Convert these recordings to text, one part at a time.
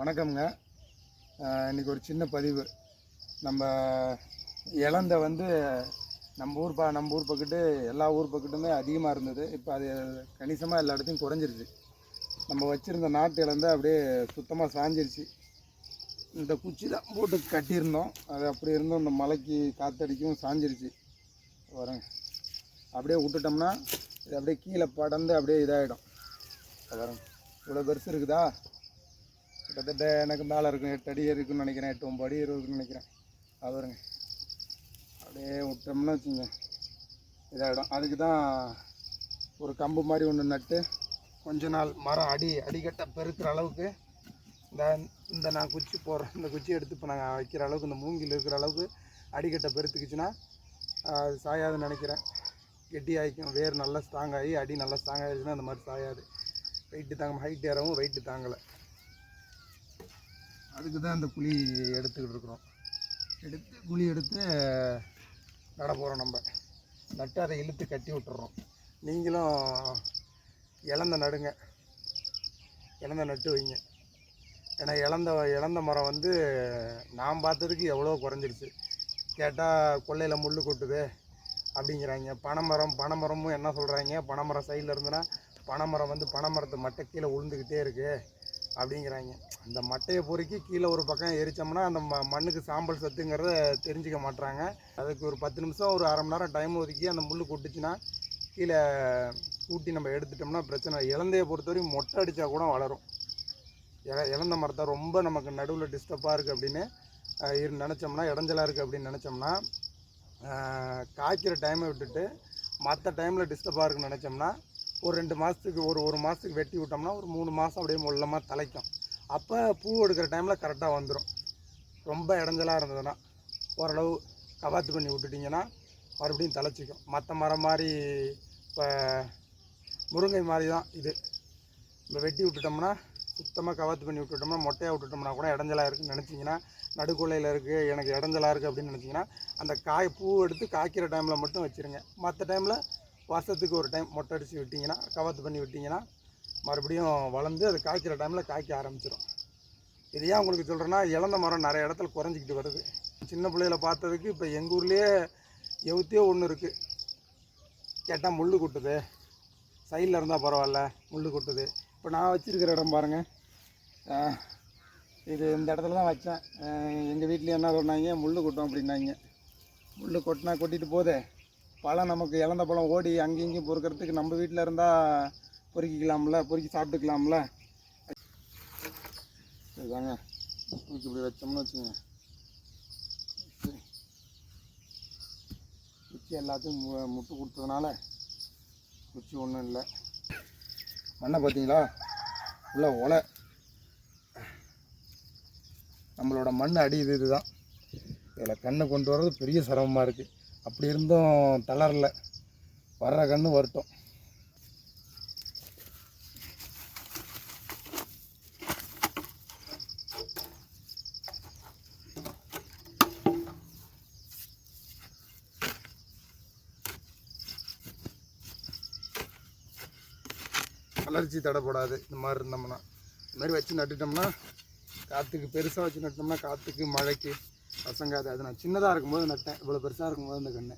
வணக்கம்ங்க. இன்றைக்கி இன்னைக்கு ஒரு சின்ன பதிவு. நம்ம இலந்த வந்து நம்ம ஊர் பா நம்ம ஊர் பக்கத்து எல்லா ஊர் பக்கத்துமே அதிகமாக இருந்தது. இப்போ அது கணிசமாக எல்லா இடத்தையும் குறைஞ்சிருச்சு. நம்ம வச்சுருந்த நாட்டு இழந்த அப்படியே சுத்தமாக சாஞ்சிருச்சு. இந்த குச்சி தான் போட்டு கட்டியிருந்தோம். அது அப்படி இருந்தும் இந்த மலைக்கு காற்றடிக்கும் சாஞ்சிருச்சு. வரேங்க அப்படியே விட்டுட்டோம்னா இது அப்படியே கீழே படர்ந்து அப்படியே இதாகிடும் வரேங்க இவ்வளோ பெருசு இருக்குதா? கிட்டத்தட்ட எனக்கு மேலே இருக்கும் எட்டு அடி இருக்குன்னு நினைக்கிறேன் எட்டு ஒம்பது அடி இருக்குன்னு நினைக்கிறேன். அது வருங்க அப்படியே விட்டோம்னா வச்சுங்க. இதாகிடும் அதுக்கு தான் ஒரு கம்பு மாதிரி ஒன்று நட்டு கொஞ்ச நாள் மரம் அடி அடிக்கட்டை பெருக்கிற அளவுக்கு இந்த இந்த நான் குச்சி போடுறேன். இந்த குச்சி எடுத்து இப்போ நாங்கள் வைக்கிற அளவுக்கு இந்த மூங்கில் இருக்கிற அளவுக்கு அடிக்கட்டை பெருத்துக்குச்சுன்னா அது சாயாதுன்னு நினைக்கிறேன். கெட்டி ஆகிக்கும் வேர் நல்லா ஸ்ட்ராங் ஆகி அடி நல்லா ஸ்ட்ராங் ஆகிடுச்சுன்னா அந்த மாதிரி சாயாது. வெயிட்டு தாங்க ஹைட் ஏறவும் வெயிட்டு தாங்கலை. அதுக்கு தான் அந்த குழி எடுத்துக்கிட்டு இருக்கிறோம். எடுத்து குழி எடுத்து நட போகிறோம் நம்ம. நட்டு அதை இழுத்து கட்டி விட்டுறோம். நீங்களும் இழந்த நடுங்க. இழந்த நட்டு வைங்க. ஏன்னா இழந்த இழந்த மரம் வந்து நான் பார்த்ததுக்கு எவ்வளோ குறைஞ்சிருச்சு கேட்டால் கொல்லையில் முள் கொட்டுது அப்படிங்கிறாங்க. பனைமரம் பனைமரமும் என்ன சொல்கிறாங்க பனைமரம் சைடில் இருந்துன்னா பனைமரம் வந்து பனைமரத்து மட்டை கீழே உளுந்துக்கிட்டே இருக்குது அப்படிங்கிறாங்க. அந்த மட்டையை பொறுக்கி கீழே ஒரு பக்கம் எரிச்சோம்னா அந்த ம மண்ணுக்கு சாம்பல் சத்துங்கிறத தெரிஞ்சுக்க மாட்டுறாங்க அதுக்கு ஒரு பத்து நிமிஷம் ஒரு அரை மணி நேரம் டைம் ஒதுக்கி அந்த முள் கொட்டுச்சுன்னா கீழே கூட்டி நம்ம எடுத்துட்டோம்னா பிரச்சனை இலந்தையை பொறுத்தவரைக்கும் மொட்டை அடித்தா கூட வளரும். இல இழந்த மரத்தை ரொம்ப நமக்கு நடுவில் டிஸ்டர்பாக இருக்குது அப்படின்னு இரு நினச்சோம்னா இடைஞ்சலாக இருக்குது அப்படின்னு நினச்சோம்னா காய்க்கிற டைமை விட்டுட்டு மற்ற டைமில் டிஸ்டர்பாக இருக்குன்னு நினச்சோம்னா ஒரு ரெண்டு மாதத்துக்கு ஒரு ஒரு மாதத்துக்கு வெட்டி விட்டோம்னா ஒரு மூணு மாதம் அப்படியே முள்ளமாக தலைக்கும். அப்போ பூ எடுக்கிற டைமில் கரெக்டாக வந்துடும் ரொம்ப இடைஞ்சலாக இருந்ததுன்னா ஓரளவு கவாத்து பண்ணி விட்டுட்டிங்கன்னா மறுபடியும் தலைச்சிக்கும். மற்ற மரம் மாதிரி இப்போ முருங்கை மாதிரி தான் இது. இப்போ வெட்டி விட்டுட்டோம்னா சுத்தமாக கவாத்து பண்ணி விட்டுட்டோம்னா மொட்டையாக விட்டுட்டோம்னா கூட இடைஞ்சலாக இருக்குன்னு நினச்சிங்கன்னா நடுக்கொள்ளையில் இருக்குது எனக்கு இடைஞ்சலாக இருக்குது அப்படின்னு நினச்சிங்கன்னா அந்த காய் பூ எடுத்து காய்க்கிற டைமில் மட்டும் வச்சுருங்க. மற்ற டைமில் வருஷத்துக்கு ஒரு டைம் மொட்டை அடித்து விட்டிங்கன்னா கவத்து பண்ணி விட்டிங்கன்னா மறுபடியும் வளர்ந்து அது காய்க்கிற டைமில் காய்க்க ஆரம்பிச்சிடும் இது ஏன் உங்களுக்கு சொல்கிறேன்னா இழந்த மரம் நிறைய இடத்துல குறைஞ்சிக்கிட்டு வருது. சின்ன பிள்ளையில பார்த்ததுக்கு இப்போ எங்கள் ஊர்லேயே எவுத்தே ஒன்று இருக்குது கேட்டால் முள் கொட்டுது. சைடில் இருந்தால் பரவாயில்ல முள் கொட்டுது. இப்போ நான் வச்சுருக்கிற இடம் பாருங்கள் இது இந்த இடத்துல தான் வச்சேன். எங்கள் வீட்லேயும் என்ன சொன்னாங்க முள் கொட்டும் அப்படின்னாங்க. முள் கொட்டினா கொட்டிட்டு போதே. பழம் நமக்கு இழந்த பழம் ஓடி அங்கேயும் இங்கேயும் பொறுக்கிறதுக்கு நம்ம வீட்டில் இருந்தால் பொறுக்கிக்கலாம்ல பொறுக்கி சாப்பிட்டுக்கலாம்ல. இதுதாங்க தூக்கி இப்படி வச்சோம்னு வச்சுங்க குச்சி எல்லாத்தையும் மு- முட்டு கொடுத்ததுனால குச்சி ஒன்றும் இல்லை. மண்ணை பார்த்தீங்களா? உள்ள ஒலை. நம்மளோட மண் அடி இது இதுதான். இதில் கண்ணை கொண்டு வர்றது பெரிய சிரமமாக இருக்குது அப்படி இருந்தும் தளரல. வர்ற கன்று வருத்தம். வளர்ச்சி தடைப்படாது இந்த மாதிரி இருந்தோம்னா. இந்த மாதிரி வச்சு நட்டுட்டோம்னா காற்றுக்கு பெருசாக வச்சு நட்டோம்னா காற்றுக்கு மழைக்கு பசங்காது அது நான் சின்னதாக இருக்கும்போது நட்டேன். இவ்வளோ பெருசாக இருக்கும்போது அந்த கண்ணு.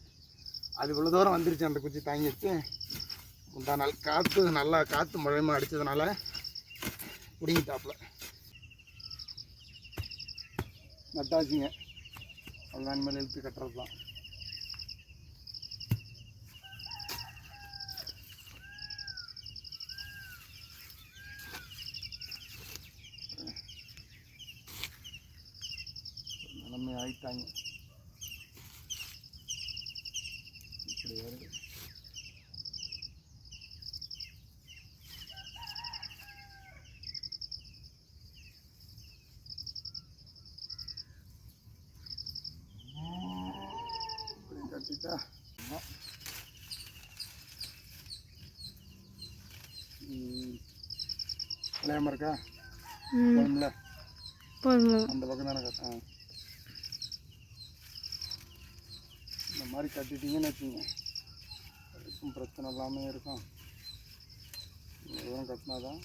அது இவ்வளோ தூரம் வந்துருச்சு அந்த குச்சி தாங்கிடுச்சு முந்தா நாள் காற்று நல்லா காற்று மழைமா அடித்ததுனால பிடிங்கிட்டாப்புல. நட்டாச்சுங்க. அவ்வளோதான் மேலே இழுத்து கட்டுறது தான் ஆயிட்டாங்க இப்படி வருது கட்டிட்டா. விளையாம இருக்கா போதும் அந்த பக்கம் தானே கட்டேன் மாதிரி கட்டிட்டீங்கன்னு வச்சுங்க அதுக்கும் பிரச்சனை இல்லாமல் இருக்கும் தூரம் கட்டினா தான்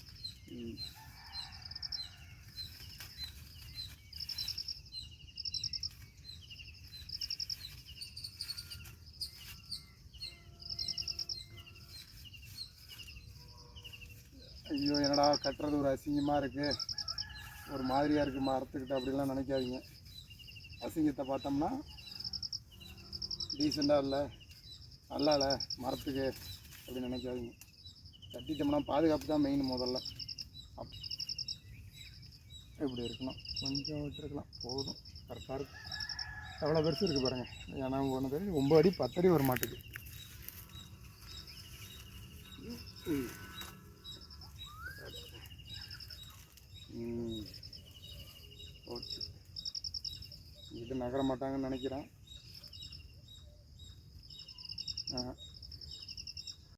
ஐயோ என்னடா கட்டுறது ஒரு அசிங்கமாக இருக்குது ஒரு மாதிரியாக இருக்குது மரத்துக்கிட்ட அப்படிலாம் நினைக்காதீங்க. அசிங்கத்தை பார்த்தோம்னா டீசெண்டாக இல்லை. நல்லா இல்லை மரத்துக்கு அப்படின்னு நினைக்காதீங்க. கட்டிட்டோம்னா பாதுகாப்பு தான் மெயின் முதல்ல. அப் இப்படி இருக்கணும். கொஞ்சம் விட்டுருக்கலாம். போதும். கரெக்டாக இருக்கும் எவ்வளோ பெருசு இருக்குது பாருங்கள் ஏன்னா ஒன்று தெரியும் ஒம்பது அடி பத்து அடி வர மாட்டேங்குது ஓகே இது நகர மாட்டாங்கன்னு நினைக்கிறேன். Uh-huh.